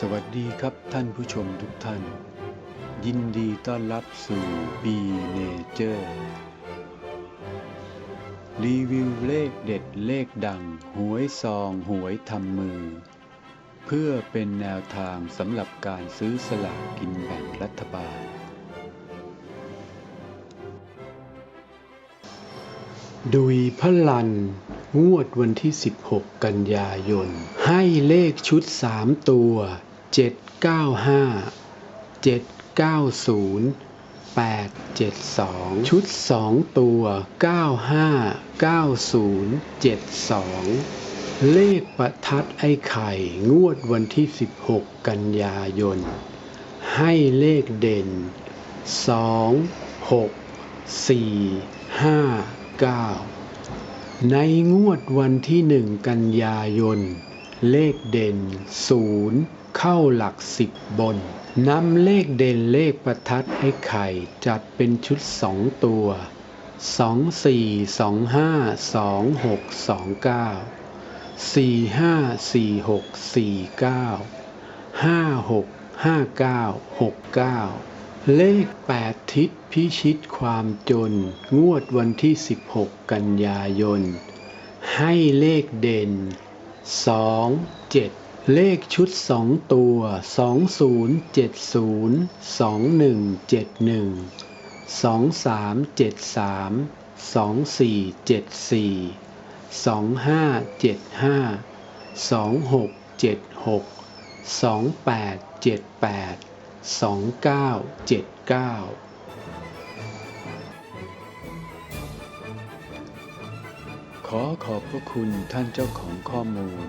สวัสดีครับท่านผู้ชมทุกท่าน ยินดีต้อนรับสู่ B Nature รีวิวเลขเด็ดเลขดัง หวยซองหวยทำมือ เพื่อเป็นแนวทางสำหรับการซื้อสลากกินแบ่งรัฐบาล ดุยพลัน งวดวันที่ 16 กันยายน ให้เลขชุด 3 ตัว 795 790 872ชุด2ตัว95 90 72เลขประทัดไอ้ไข่ งวดวันที่ 16 กันยายน ให้เลขเด่น 2 6 4 5 9 ในงวดวันที่หนึ่งกันยายน เลขเด่นศูนย์ เข้าหลักสิบบนนำเลขเด่นเลขประทัดให้ไข่จัดเป็นชุดสองตัวสองสี่สองห้าสองหกสองเก้าสี่ห้าสี่หกสี่เก้าห้าหกห้าเก้าหกเก้าเลขแปดทิศพิชิตความจน งวดวันที่16กันยายน ให้เลขเด่น2 7เจ็ด เลขชุด2ตัว2070 2171 2373 2474 2575 2676 2878 2979ขอขอบพระคุณท่านเจ้าของข้อมูล